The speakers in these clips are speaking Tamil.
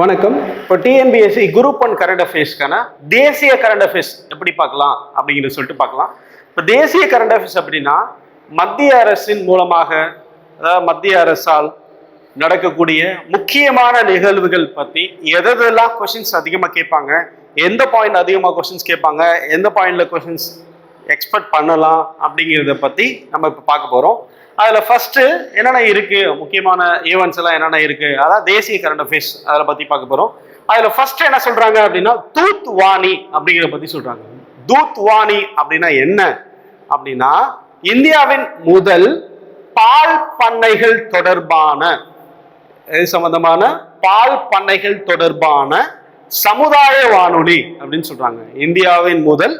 வணக்கம். இப்போ டிஎன்பிஎஸ்சி குரூப் ஒன் கரண்ட் அஃபேர்ஸ்க்கான தேசிய கரண்ட் அஃபேர்ஸ் எப்படி பார்க்கலாம் அப்படிங்கிறது சொல்லிட்டு பார்க்கலாம். இப்போ தேசிய கரண்ட் அஃபேர்ஸ் அப்படின்னா மத்திய அரசின் மூலமாக அதாவது மத்திய அரசால் நடக்கக்கூடிய முக்கியமான நிகழ்வுகள் பற்றி எதெல்லாம் கொஷின்ஸ் அதிகமாக கேட்பாங்க எந்த பாயிண்ட் அதிகமாக கொஷின்ஸ் கேட்பாங்க எந்த பாயிண்டில் கொஷின்ஸ் எக்ஸ்பெக்ட் பண்ணலாம் அப்படிங்கிறத பற்றி நம்ம இப்போ பார்க்க போகிறோம் அதில் ஃபஸ்ட்டு என்னென்ன இருக்குது முக்கியமான ஈவெண்ட்ஸ் எல்லாம் என்னென்ன இருக்குது அதான் தேசிய கரண்ட் அஃபேர்ஸ் அதில் பற்றி பார்க்க போகிறோம் அதில் ஃபஸ்ட்டு என்ன சொல்கிறாங்க அப்படின்னா தூத் வாணி அப்படிங்கிறத பற்றி சொல்கிறாங்க தூத் வாணி அப்படின்னா என்ன? அப்படின்னா இந்தியாவின் முதல் பால் பண்ணைகள் தொடர்பான இது சம்பந்தமான? பால் பண்ணைகள் தொடர்பான சமுதாய வானொலி அப்படின்னு சொல்றாங்க. இந்தியாவின் முதல்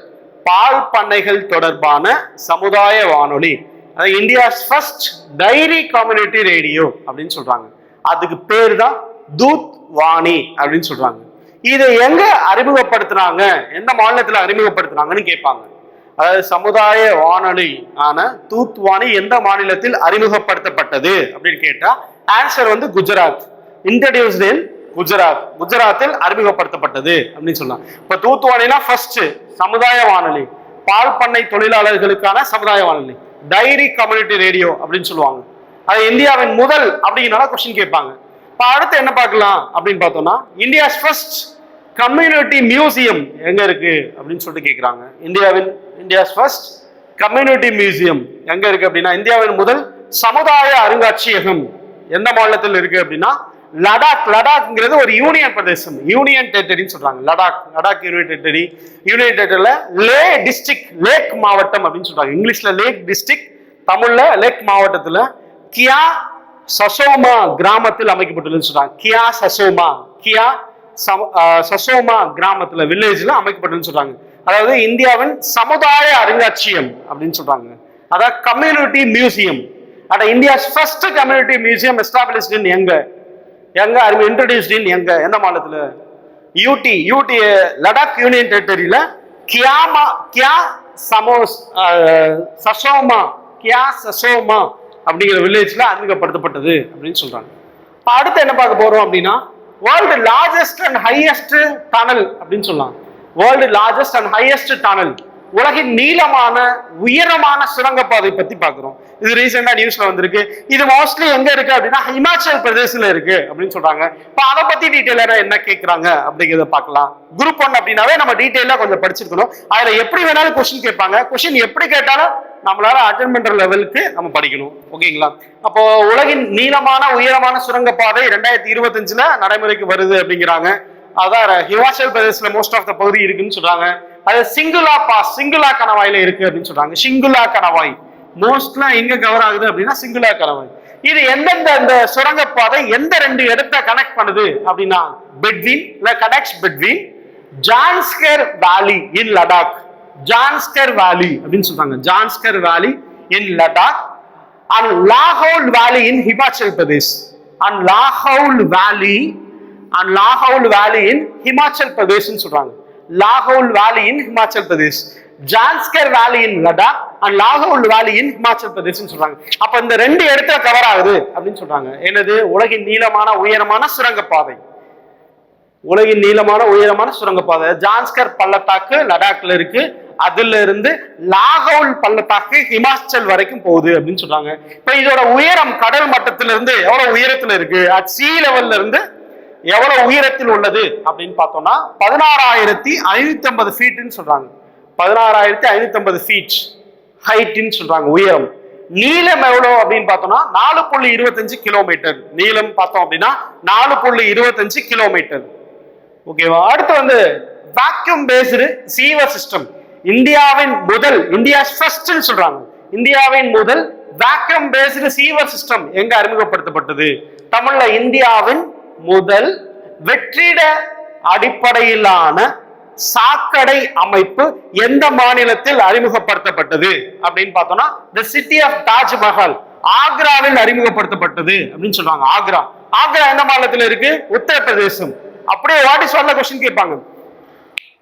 பால் பண்ணைகள் தொடர்பான சமுதாய வானொலி. India's first dairy community radio அப்படின்னு சொல்றாங்க. அதுக்கு பேர் தான் தூத் வாணி அப்படின்னு சொல்றாங்க. இதை எங்க அறிமுகப்படுத்துனாங்க? எந்த மாநிலத்தில் அறிமுகப்படுத்துனாங்கன்னு கேட்பாங்க. அதாவது சமுதாய வானொலி ஆன தூத் வாணி எந்த மாநிலத்தில் அறிமுகப்படுத்தப்பட்டது அப்படின்னு கேட்டா ஆன்சர் வந்து குஜராத். இன்ட்ரடியூஸ்ட் இன் குஜராத். குஜராத்தில் அறிமுகப்படுத்தப்பட்டது அப்படின்னு சொன்னாங்க. இப்ப தூத்துவானினா ஃபர்ஸ்ட் சமுதாய வானொலி. பால் பண்ணை தொழிலாளர்களுக்கான சமுதாய வானொலி. டைரி கம்யூனிட்டி ரேடியோ அப்படின்னு சொல்லுவாங்க. அது இந்தியாவின் முதல் அப்படிங்கிறனால கொஸ்டின் கேட்பாங்க. இப்போ அடுத்து என்ன பார்க்கலாம் அப்படின்னு பார்த்தோம்னா இந்தியாஸ் ஃபர்ஸ்ட் கம்யூனிட்டி மியூசியம் எங்க இருக்கு அப்படின்னு சொல்லிட்டு கேட்குறாங்க இந்தியாவின் இந்தியாஸ் ஃபர்ஸ்ட் கம்யூனிட்டி மியூசியம் எங்க இருக்கு அப்படின்னா இந்தியாவின் முதல் சமுதாய அருங்காட்சியகம் எந்த மாநிலத்தில் இருக்கு அப்படின்னா லடாக் லடாக்ங்கிறது ஒரு யூனியன் பிரதேசம். யூனியன் டெரிட்டரின்னு சொல்றாங்க. Ladakh Ladakh union territory. Union டெரிட்டரியில Leh district லேக் மாவட்டம் அப்படின்னு சொல்றாங்க. இங்கிலீஷ்ல லேக் டிஸ்ட்ரிக்ட் தமிழ்ல லேக் மாவட்டத்துல கியா சசோமா கிராமத்தில் அமைக்கப்பட்டுள்ளதுன்னு சொல்றாங்க. கியா சசோமா கியா சம- சசோமா கிராமத்துல வில்லேஜ்ல அமைக்கப்பட்டுன்னு சொல்றாங்க. அதாவது இந்தியாவின் சமுதாய அருங்காட்சியம் அப்படின்னு சொல்றாங்க. அதாவது கம்யூனிட்டி மியூசியம் அட India's first community museum established in எங்க? எங்க அறிவு இன்ட்ரடியூஸ்ட் இன் எங்க எந்த மாநிலத்துல? யூடி யூடி லடாக் யூனியன் டெரிட்டரியில கியாமா கியா சமோஸ் சசோமா கியா சசோமா அப்படிங்கிற வில்லேஜ்ல அறிமுகப்படுத்தப்பட்டது அப்படின்னு சொல்றாங்க. இப்போ அடுத்து என்ன பார்க்க போறோம் அப்படின்னா world largest and highest tunnel அப்படின்னு சொல்லலாம். World largest and highest tunnel உலகின் நீளமான உயரமான சுரங்கப்பாதை பத்தி பாக்குறோம் இது ரீசெண்டா நியூஸ்ல வந்திருக்கு. இது மோஸ்ட்லி எங்க இருக்கு அப்படின்னா ஹிமாச்சல் பிரதேசல இருக்கு அப்படின்னு சொல்றாங்க. இப்ப அதை பத்தி டீட்டெயிலரா என்ன கேட்கறாங்க அப்படிங்கிறத பார்க்கலாம். குரூப் ஒன் அப்படின்னாவே நம்ம டீட்டெயிலா கொஞ்சம் படிச்சிருக்கணும். அதுல எப்படி வேணாலும் கொஸ்டின் கேட்பாங்க. கொஸ்டின் எப்படி கேட்டாலும் நம்மளால அட்டன் பண்ற லெவலுக்கு நம்ம படிக்கணும். ஓகேங்களா? அப்போ உலகின் நீளமான உயரமான சுரங்கப்பாதை ரெண்டாயிரத்தி இருபத்தஞ்சுல நடைமுறைக்கு வருது அப்படிங்கிறாங்க. அதான் ஹிமாச்சல் பிரதேசல மோஸ்ட் ஆஃப் த பகுதி இருக்குன்னு சொல்றாங்க. அது சிங்குலா பாஸ் சிங்குலா கணவாயில இருக்கு அப்படின்னு சொல்றாங்க. சிங்குலா கணவாய். மோஸ்ட்லாம் எங்க கவர் ஆகுது அப்படின்னா சிங்குலா கணவாய். இது எந்தெந்த அந்த சுரங்கப்பாதை எந்த ரெண்டு இடத்த கனெக்ட் பண்ணுது அப்படின்னா பெட்வீன் இல்ல கனெக்ட்ஸ் பெட்வீன் ஜான்ஸ்கர் வேலி இன் லடாக் ஜான்ஸ்கர் வேலி அப்படின்னு சொல்றாங்க. ஜான்ஸ்கர் வேலி இன் Ladakh and Lahaul valley in Himachal Pradesh and Lahaul valley and Lahaul வேலி இன் ஹிமாச்சல் பிரதேஷ்னு சொல்றாங்க. லாகவுல் வேலி இன் ஹிமாச்சல் பிரதேஷ் ஜான்ஸ்கர் வேலி இன் லடாக் அண்ட் லாகவுல் வேலி இன் ஹிமாச்சல் பிரதேஷ் சொல்றாங்க. அப்ப இந்த ரெண்டு இடத்துல கவர் ஆகுது அப்படின்னு சொல்றாங்க. என்னது? உலகின் நீளமான உயரமான சுரங்கப்பாதை உலகின் நீளமான உயரமான சுரங்கப்பாதை ஜான்ஸ்கர் பள்ளத்தாக்கு லடாக்ல இருக்கு. அதுல இருந்து லாகவுல் பள்ளத்தாக்கு ஹிமாச்சல் வரைக்கும் போகுது அப்படின்னு சொல்றாங்க. இப்ப இதோட உயரம் கடல் மட்டத்திலிருந்து எவ்வளவு உயரத்துல இருக்கு? அட் சி லெவல்ல இருந்து எவ்வளவு உயரத்தில் உள்ளது அப்படின்னு பார்த்தோம்னா பதினாறாயிரத்தி ஐநூத்தி ஐம்பது ஃபீட்னு சொல்றாங்க. பதினாறாயிரத்தி ஐநூத்தி ஐம்பது ஃபீட் ஹைட்னு சொல்றாங்க உயரம். நீளம் எவ்வளவு அப்படின்னு பார்த்தோம்னா நாலு புள்ளி இருபத்தஞ்சு கிலோமீட்டர் நீளம் பார்த்தோம் அப்படின்னா நாலு புள்ளி இருபத்தஞ்சு கிலோமீட்டர் ஓகேவா அடுத்து வந்து வேக்யூம் பேஸ்டு சீவர் சிஸ்டம் இந்தியாவின் முதல் இந்தியா ஃபர்ஸ்ட்னு சொல்றாங்க. இந்தியாவின் முதல் வேக்யூம் பேஸ்டு சீவர் சிஸ்டம் எங்க அறிமுகப்படுத்தப்பட்டது? தமிழ்ல இந்தியாவின் முதல் வெற்றிட அடிப்படையிலான சாக்கடை அமைப்பு எந்த மாநிலத்தில் அறிமுகப்படுத்தப்பட்டது? அப்படின்னு பார்த்தோம்னா தி சிட்டி ஆஃப் தாஜ்மஹால் ஆக்ராவில் அறிமுகப்படுத்தப்பட்டது அப்படின்னு சொல்றாங்க ஆக்ரா. ஆக்ரா எந்த மாநிலத்தில் இருக்கு? உத்தரப்பிரதேசம். அப்படியே வாட்டி சொல்ல கொஸ்டின் கேட்பாங்க.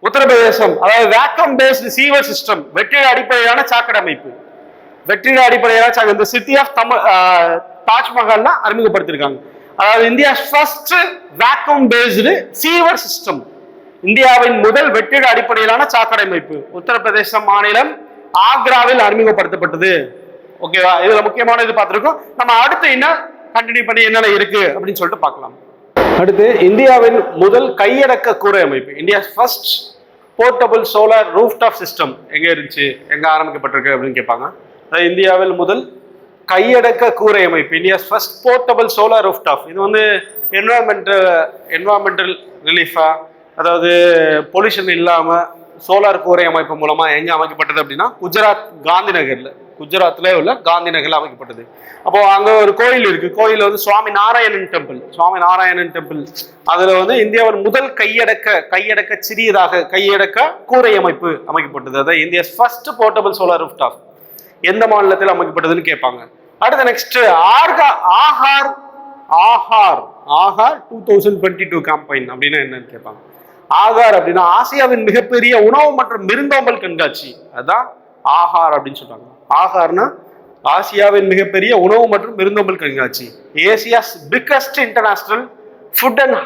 உத்தரப்பிரதேசம் அதாவது வேக்கம் பேஸ்டு சீவர் சிஸ்டம் வெற்றிட அடிப்படையிலான சாக்கடை அமைப்பு. வெற்றிட அடிப்படையிலான சாக்கடை இந்த சிட்டி ஆஃப் தமிழ் தாஜ்மஹால்ல அறிமுகப்படுத்திருக்காங்க. அதாவது India first vacuum based sewer system இந்தியாவின் முதல் வெற்றிட அடிப்படையிலான சாக்கடை அமைப்பு உத்தரப்பிரதேச மாநிலம் ஆக்ராவில் அறிமுகப்படுத்தப்பட்டது. ஓகேவா இதுல முக்கியமான இது பார்த்துருக்கோம். நம்ம அடுத்து என்ன? கண்டினியூ பண்ணி என்னென்ன இருக்கு? அப்படின்னு சொல்லிட்டு பார்க்கலாம். அடுத்து இந்தியாவின் முதல் கையடக்க கூரை அமைப்பு. India first portable solar rooftop system எங்கே இருந்துச்சு? எங்கே ஆரம்பிக்கப்பட்டிருக்கு அப்படின்னு கேட்பாங்க. இந்தியாவில் முதல் கையடக்க கூரை அமைப்பு India's first portable solar rooftop இது வந்து என்வரான்மெண்டல் என்வரான்மெண்டல் ரிலீஃபாக அதாவது பொல்யூஷன் இல்லாமல் சோலார் கூரை அமைப்பு மூலமாக எங்கே அமைக்கப்பட்டது அப்படின்னா குஜராத் காந்தி நகரில் குஜராத்ல உள்ள காந்தி நகர்ல அமைக்கப்பட்டது. அப்போது அங்கே ஒரு கோயில் இருக்குது கோயில் வந்து சுவாமி நாராயணன் டெம்பிள் சுவாமி நாராயணன் டெம்பிள் அதில் வந்து இந்தியாவின் முதல் கையடக்க கையடக்க சிறியதாக கையடக்க கூரை அமைப்பு அமைக்கப்பட்டது. அதாவது India first portable solar rooftop எந்த மாநிலத்தில் அமைக்கப்பட்டதுன்னு கேட்பாங்க. அடுத்து நெக்ஸ்ட் ஆர்கா Aahar Aahar Aahar two thousand twenty two campaign அப்படின்னா என்னன்னு கேட்பாங்க. ஆகார் அப்படின்னா ஆசியாவின் மிகப்பெரிய உணவு மற்றும் விருந்தோம்பல் கண்காட்சி. அதுதான் ஆஹார் அப்படின்னு சொல்றாங்க. ஆஹார்னா ஆசியாவின் மிகப்பெரிய உணவு மற்றும் விருந்தோம்பல் கண்காட்சி. Asia's biggest international food and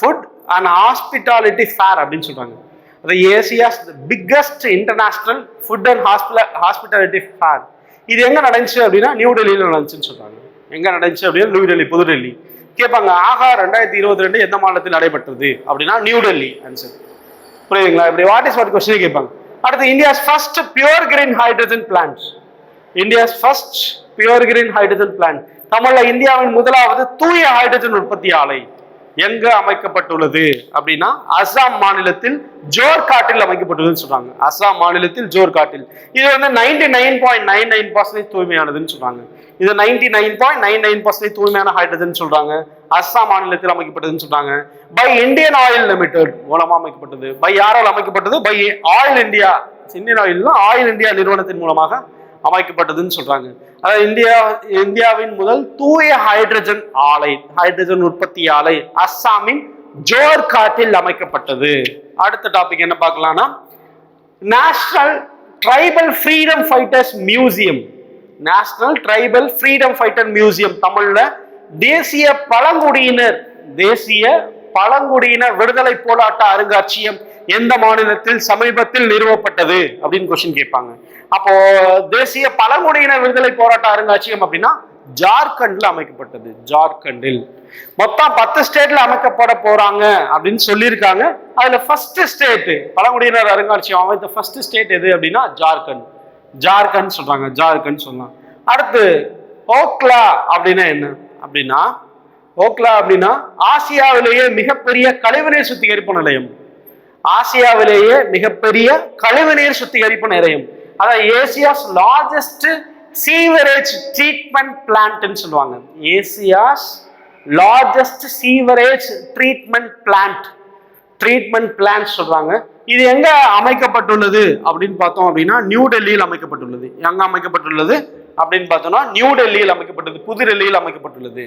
food and hospitality fair அப்படின்னு சொல்றாங்க. The Asia's biggest international food and ஹாஸ்பில hospitality fair இது எங்க நடந்துச்சு அப்படின்னா நியூ டெல்லியில நடந்துச்சுன்னு சொல்றாங்க. எங்க நடந்துச்சு அப்படின்னா நியூ டெல்லி புதுடெல்லி. கேட்பாங்க ஆகா ரெண்டாயிரத்தி இருபத்தி ரெண்டு எந்த மாநிலத்தில் நடைபெற்றது? அப்படின்னா நியூ டெல்லி ஆன்சர் புரியுதுங்களா? இப்படி வாட் இஸ் வாட் கொஸ்டின் கேட்பாங்க அடுத்து India's first pure green hydrogen plant India's first pure green hydrogen plant தமிழ்ல இந்தியாவின் முதலாவது தூய ஹைட்ரஜன் உற்பத்தி ஆலை. எங்க அமைக்கப்பட்டுள்ளது அப்படின்னா அசாம் மாநிலத்தில் ஜோர்காட்டில் அமைக்கப்பட்டுள்ளதுன்னு சொல்றாங்க. அசாம் மாநிலத்தில் ஜோர்காட்டில் இது வந்து ninety nine point nine nine percentage தூய்மையானதுன்னு சொல்றாங்க. இது ninety nine point nine nine percentage தூய்மையான ஹைட்ரஜன் சொல்றாங்க. அஸ்ஸாம் மாநிலத்தில் அமைக்கப்பட்டதுன்னு சொல்றாங்க. பை இந்தியன் ஆயில் லிமிடெட் மூலமா அமைக்கப்பட்டது. பை யாரால் அமைக்கப்பட்டது? By oil India Indian oil oil India நிறுவனத்தின் மூலமாக அமைக்கப்பட்டதுன்னு சொல்றாங்க. அதாவது இந்தியா இந்தியாவின் முதல் தூய ஹைட்ரஜன் ஆலை ஹைட்ரஜன் உற்பத்தி ஆலை அஸ்ஸாமின் ஜோர்காட்டில் அமைக்கப்பட்டது. அடுத்த டாபிக் என்ன பார்க்கலாம்னா national tribal freedom fighters museum national tribal freedom fighter museum தமிழ்ல தேசிய பழங்குடியினர் தேசிய பழங்குடியினர் விடுதலை போராட்ட அருங்காட்சியகம் எந்த மாநிலத்தில் சமீபத்தில் நிறுவப்பட்டது அப்படின்னு கொஸ்டின் கேட்பாங்க. அப்போ தேசிய பழங்குடியினர் விடுதலை போராட்ட அருங்காட்சியகம் அப்படின்னா ஜார்க்கண்ட்ல அமைக்கப்பட்டது. ஜார்க்கண்டில். மொத்தம் பத்து ஸ்டேட்ல அமைக்கப்பட போறாங்க அப்படின்னு சொல்லியிருக்காங்க. அதுல ஃபர்ஸ்ட் ஸ்டேட் பழங்குடியினர் அருங்காட்சியகம் அமைத்த ஃபர்ஸ்ட் ஸ்டேட் எது அப்படின்னா ஜார்க்கண்ட். ஜார்க்கண்ட் சொல்றாங்க ஜார்க்கண்ட் சொல்லலாம். அடுத்து ஓக்லா அப்படின்னா என்ன? அப்படின்னா ஓக்லா அப்படின்னா ஆசியாவிலேயே மிகப்பெரிய கழிவுநீர் சுத்திகரிப்பு நிலையம். ஆசியாவிலேயே மிகப்பெரிய கழிவுநீர் சுத்திகரிப்பு நிலையம். அதான் ஏசியாஸ் லார்ஜஸ்ட் சீவரேஜ் ட்ரீட்மெண்ட் பிளான்ட்னு சொல்லுவாங்க. Asia's largest sewerage treatment plant treatment plant சொல்றாங்க. இது எங்க அமைக்கப்பட்டுள்ளது அப்படின்னு பார்த்தோம் அப்படின்னா நியூ டெல்லியில் அமைக்கப்பட்டுள்ளது. எங்க அமைக்கப்பட்டுள்ளது அப்படின்னு பார்த்தோம்னா நியூ டெல்லியில் அமைக்கப்பட்டது புது டெல்லியில் அமைக்கப்பட்டுள்ளது.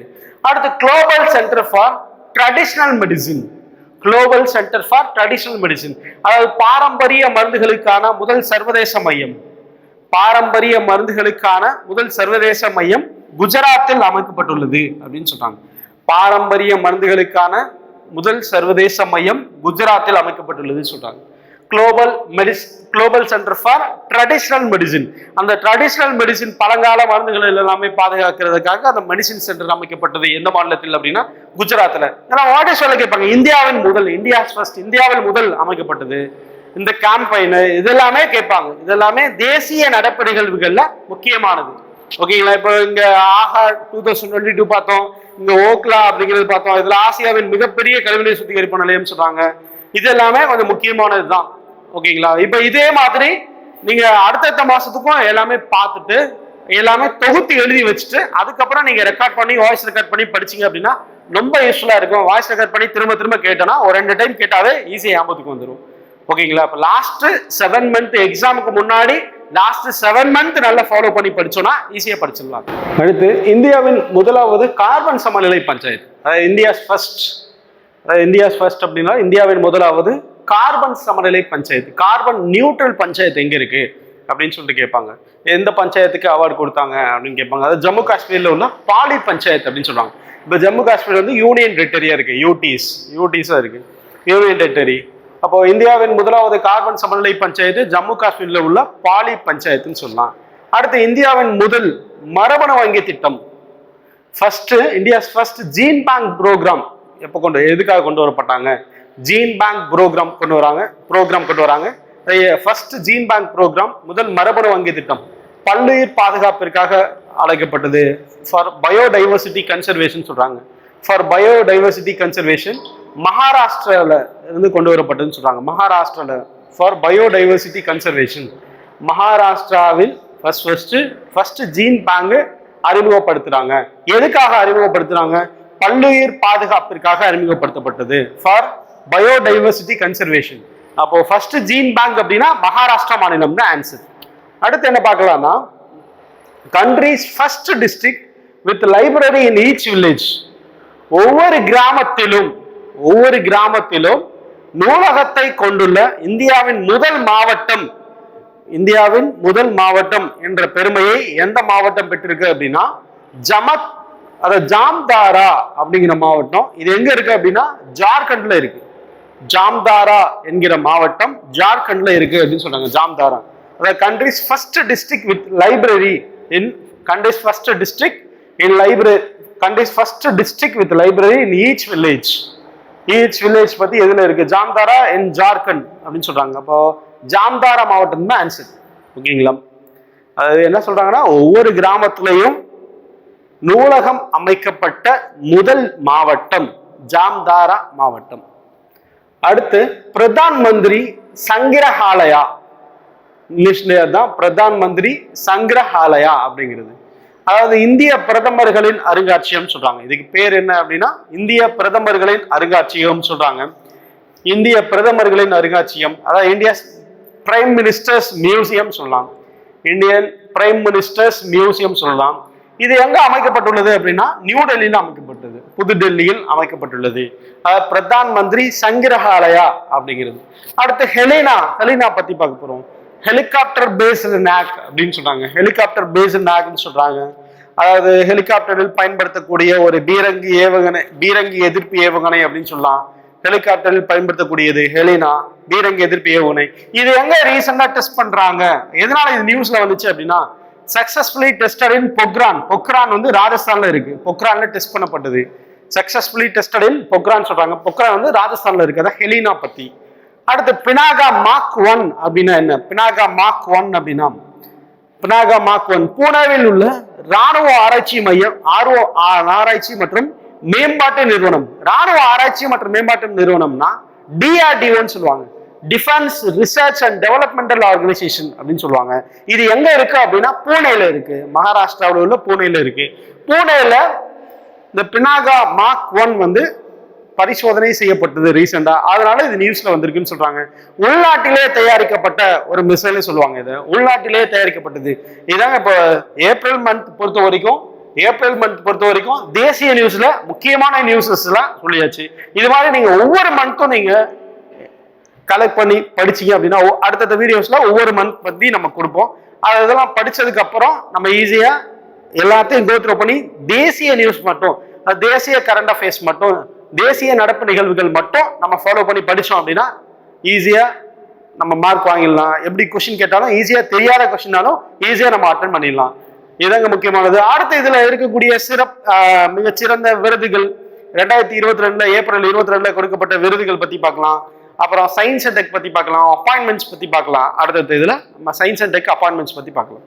அடுத்து global centre for traditional medicine global centre for traditional medicine அதாவது பாரம்பரிய மருந்துகளுக்கான முதல் சர்வதேச மையம். பாரம்பரிய மருந்துகளுக்கான முதல் சர்வதேச மையம் குஜராத்தில் அமைக்கப்பட்டுள்ளது அப்படின்னு சொல்றாங்க. பாரம்பரிய மருந்துகளுக்கான முதல் சர்வதேச மையம் குஜராத்தில் அமைக்கப்பட்டுள்ளது சொல்றாங்க. Global மெடிஸ் global centre for traditional medicine அந்த ட்ரெடிஷ்னல் மெடிசின் பழங்கால மருந்துகள் எல்லாமே பாதுகாக்கிறதுக்காக அந்த மெடிசின் சென்டர் அமைக்கப்பட்டது எந்த மாநிலத்தில் அப்படின்னா குஜராத்தில் ஏன்னா வாட்டர் சொல்ல கேட்பாங்க இந்தியாவின் முதல் இந்தியா ஃபர்ஸ்ட் இந்தியாவில் முதல் அமைக்கப்பட்டது. இந்த கேம்பெயின் இதெல்லாமே கேட்பாங்க. இதெல்லாமே தேசிய நடப்பு முக்கியமானது. ஓகேங்களா இப்போ இங்க Aahar two thousand twenty two பார்த்தோம். இங்க ஓக்லா அப்படிங்கிறது பார்த்தோம். இதுல ஆசியாவின் மிகப்பெரிய கழிவுநீர் சுத்திகரிப்பு நிலையம் சொல்றாங்க. இது எல்லாமே கொஞ்சம் முக்கியமானது தான் ஓகேங்களா? இப்போ இதே மாதிரி நீங்க அடுத்தடுத்த மாசத்துக்கும் எல்லாமே பார்த்துட்டு எல்லாமே தொகுத்து எழுதி வச்சுட்டு அதுக்கப்புறம் நீங்க ரெக்கார்ட் பண்ணி வாய்ஸ் ரெக்கார்ட் பண்ணி படிச்சீங்க அப்படின்னா ரொம்ப யூஸ்ஃபுல்லா இருக்கும். வாய்ஸ் ரெக்கார்ட் பண்ணி திரும்ப திரும்ப கேட்டோம்னா ஒரு ரெண்டு டைம் கேட்டாவே ஈஸியாக ஞாபகத்துக்கு வந்துடும் ஓகேங்களா? இப்போ லாஸ்ட் செவன் மந்த் எக்ஸாமுக்கு முன்னாடி லாஸ்ட் செவன் மந்த் நல்லா ஃபாலோ பண்ணி படிச்சோம்னா ஈஸியாக படிச்சிடலாம். அடுத்து இந்தியாவின் முதலாவது கார்பன் சமநிலை பஞ்சாயத்து. அதாவது இந்தியாஸ் ஃபர்ஸ்ட் இந்தியாஸ் ஃபர்ஸ்ட் அப்படின்னா இந்தியாவின் முதலாவது கார்பன் சமநிலை பஞ்சாயத்து கார்பன் நியூட்ரல் பஞ்சாயத்து எங்கே இருக்கு? அப்படின்னு சொல்லிட்டு கேட்பாங்க. எந்த பஞ்சாயத்துக்கு அவார்டு கொடுத்தாங்க அப்படின்னு கேட்பாங்க. அதாவது ஜம்மு காஷ்மீரில் உள்ள பாலி பஞ்சாயத்து அப்படின்னு சொல்றாங்க இப்போ ஜம்மு காஷ்மீர் வந்து யூனியன் டெரிட்டரியா இருக்கு யூடிஸ் யூடிஸாக இருக்கு. யூனியன் டெரிட்டரி அப்போ இந்தியாவின் முதலாவது கார்பன் சமநிலை பஞ்சாயத்து ஜம்மு காஷ்மீரில் உள்ள பாலி பஞ்சாயத்துன்னு சொல்லலாம். அடுத்து இந்தியாவின் முதல் மரபணு வங்கி திட்டம். First India's first gene bank program எப்போ கொண்டு எதுக்காக கொண்டு வரப்பட்டாங்க? ஜீன் பேங்க் ப்ரோக்ராம் கொண்டு வராங்க ப்ரோக்ராம் கொண்டு வராங்க. ஃபர்ஸ்ட் ஜீன் பேங்க் ப்ரோக்ராம் முதல் மரபணு வங்கி திட்டம். பல்லுயிர் பாதுகாப்பிற்காக அழைக்கப்பட்டது. ஃபார் பயோடைவர்சிட்டி கன்சர்வேஷன் சொல்கிறாங்க ஃபார் பயோடைவர்சிட்டி கன்சர்வேஷன் மகாராஷ்டிராவில் இருந்து கொண்டு வரப்பட்டதுன்னு சொல்கிறாங்க மகாராஷ்டிராவில் ஃபார் பயோடைவர்சிட்டி கன்சர்வேஷன் மகாராஷ்டிராவில் first first first gene bank அறிமுகப்படுத்துகிறாங்க எதுக்காக அறிமுகப்படுத்துகிறாங்க பல்லுயிர் பாதுகாப்பிற்காக அறிமுகப்படுத்தப்பட்டது ஃபார் பயோடைவர்சிட்டி கன்சர்வேஷன் அப்போ ஃபர்ஸ்ட் ஜீன் பேங்க் அப்படின்னா மகாராஷ்டிரா மாநிலம் தான் ஆன்சர் அடுத்து என்ன பார்க்கலாம்னா country's first district with library in each village ஒவ்வொரு கிராமத்திலும் ஒவ்வொரு கிராமத்திலும் நூலகத்தை கொண்டுள்ள இந்தியாவின் முதல் மாவட்டம் இந்தியாவின் முதல் மாவட்டம் என்ற பெருமையை எந்த மாவட்டம் பெற்றிருக்கு அப்படின்னா ஜமத் அத ஜாம்தாரா அப்படிங்கிற மாவட்டம். இது எங்க இருக்கு அப்படின்னா ஜார்க்கண்ட்ல இருக்கு. ஜாம்தாரா என்கிற மாவட்டம் ஜார்க்கண்ட்ல இருக்கு அப்படின்னு சொல்றாங்க ஜாம்தாரா. அதாவது country's first district with library in country's first district in library country's first district with library in each village each village பத்தி எதுல இருக்கு? ஜாம்தாரா இன் ஜார்க்கண்ட் அப்படின்னு சொல்றாங்க. அப்போ ஜாம்தாரா மாவட்டம் தான் ஆன்சர் ஓகேங்களா அது என்ன சொல்றாங்கன்னா ஒவ்வொரு கிராமத்திலையும் நூலகம் அமைக்கப்பட்ட முதல் மாவட்டம் ஜாம்தாரா மாவட்டம். அடுத்து பிரதான் மந்திரி சங்கிரஹாலயா. தான் பிரதான் மந்திரி சங்கிரஹாலயா அப்படிங்கிறது. அதாவது இந்திய பிரதமர்களின் அருங்காட்சியகம் சொல்றாங்க. இதுக்கு பேர் என்ன அப்படின்னா இந்திய பிரதமர்களின் அருங்காட்சியகம் சொல்றாங்க. இந்திய பிரதமர்களின் அருங்காட்சியகம் அதாவது இந்தியா பிரைம் மினிஸ்டர்ஸ் மியூசியம் சொல்லலாம் இந்தியன் பிரைம் மினிஸ்டர்ஸ் மியூசியம் சொல்லலாம். இது எங்க அமைக்கப்பட்டுள்ளது அப்படின்னா நியூ டெல்லியில் அமைக்கப்பட்டது. புது டெல்லியில் அமைக்கப்பட்டுள்ளது. அதாவது பிரதான் மந்திரி சங்கிரஹாலயா அப்படிங்கிறது. அடுத்து ஹெலினா ஹெலினா பத்தி பார்க்க போறோம். ஹெலிகாப்டர் பேஸ்டு நேக் அப்படின்னு சொல்றாங்க. ஹெலிகாப்டர் பேஸ்டு நேக்னு சொல்றாங்க. அதாவது ஹெலிகாப்டரில் பயன்படுத்தக்கூடிய ஒரு பீரங்கி ஏவுகணை பீரங்கி எதிர்ப்பு ஏவுகணை அப்படின்னு சொல்லலாம். ஹெலிகாப்டரில் பயன்படுத்தக்கூடியது ஹெலினா பீரங்கி எதிர்ப்பு ஏவுகணை. இது எங்க ரீசெண்டா டெஸ்ட் பண்றாங்க? எதனால இது நியூஸ்ல வந்துச்சு அப்படின்னா successfully tested in Pokhran Pokhran வந்து ராஜஸ்தான்ல இருக்கு. பொக்ரான்ல டெஸ்ட் பண்ணப்பட்டது. சக்சஸ்ஃபுல்லி டெஸ்டட் இன் பொக்ரான் சொல்றாங்க. பொக்ரான் வந்து ராஜஸ்தான்ல இருக்கு. அதான் ஹெலினா பத்தி. அடுத்து பினாகா மாக் ஒன் அப்படின்னா என்ன? பினாகா மாக் ஒன் அப்படின்னா பினாகா மாக் ஒன் பூனேவில் உள்ள ராணுவ ஆராய்ச்சி மையம் ஆர்வ ஆராய்ச்சி மற்றும் மேம்பாட்டு நிறுவனம். ராணுவ ஆராய்ச்சி மற்றும் மேம்பாட்டு நிறுவனம்னா டிஆர்டிஓன்னு சொல்லுவாங்க. Defence research and developmental organisation அப்படின்னு சொல்லுவாங்க. இது எங்க இருக்கு அப்படின்னா பூனேல இருக்கு. மகாராஷ்டிராவில் உள்ள பூனேல இருக்கு. பூனேல இந்த பினாகா மார்க் ஒன் வந்து பரிசோதனை செய்யப்பட்டது ரீசெண்டா அதனால இது நியூஸ்ல வந்திருக்குன்னு சொல்றாங்க. உள்நாட்டிலே தயாரிக்கப்பட்ட ஒரு மிசைல் சொல்லுவாங்க இது. உள்நாட்டிலே தயாரிக்கப்பட்டது. இதாங்க இப்போ ஏப்ரல் மந்த் பொறுத்த வரைக்கும் ஏப்ரல் மந்த் பொறுத்த வரைக்கும் தேசிய நியூஸ்ல முக்கியமான நியூஸஸ் எல்லாம் சொல்லியாச்சு. இது மாதிரி நீங்க ஒவ்வொரு மந்த்தும் நீங்க கலெக்ட் பண்ணி படிச்சீங்க அப்படின்னா அடுத்தடுத்த வீடியோஸ்ல ஒவ்வொரு மந்த் பத்தி நம்ம கொடுப்போம். அது இதெல்லாம் படிச்சதுக்கு அப்புறம் நம்ம ஈஸியா எல்லாத்தையும் கோத்ரோ பண்ணி தேசிய நியூஸ் மட்டும் தேசிய கரண்ட் அஃபேர்ஸ் மட்டும் தேசிய நடப்பு நிகழ்வுகள் மட்டும் நம்ம ஃபாலோ பண்ணி படித்தோம் அப்படின்னா ஈஸியாக நம்ம மார்க் வாங்கிடலாம். எப்படி கொஷின் கேட்டாலும் ஈஸியாக தெரியாத கொஷின்னாலும் ஈஸியாக நம்ம அட்டன் பண்ணிடலாம். இதாங்க முக்கியமானது. அடுத்து இதில் இருக்கக்கூடிய சிறப் மிகச்சிறந்த விருதுகள் ரெண்டாயிரத்தி இருபத்தி ரெண்டுல ஏப்ரல் இருபத்தி ரெண்டுல கொடுக்கப்பட்ட விருதுகள் பற்றி பார்க்கலாம். அப்புறம் சயின்ஸ் அண்ட் டெக் பத்தி பார்க்கலாம் அப்பாயின்மெண்ட்ஸ் பத்தி பார்க்கலாம். அடுத்தது இதுல நம்ம சயின்ஸ் அண்ட் டெக் அப்பாயின்மெண்ட்ஸ் பத்தி பார்க்கலாம்.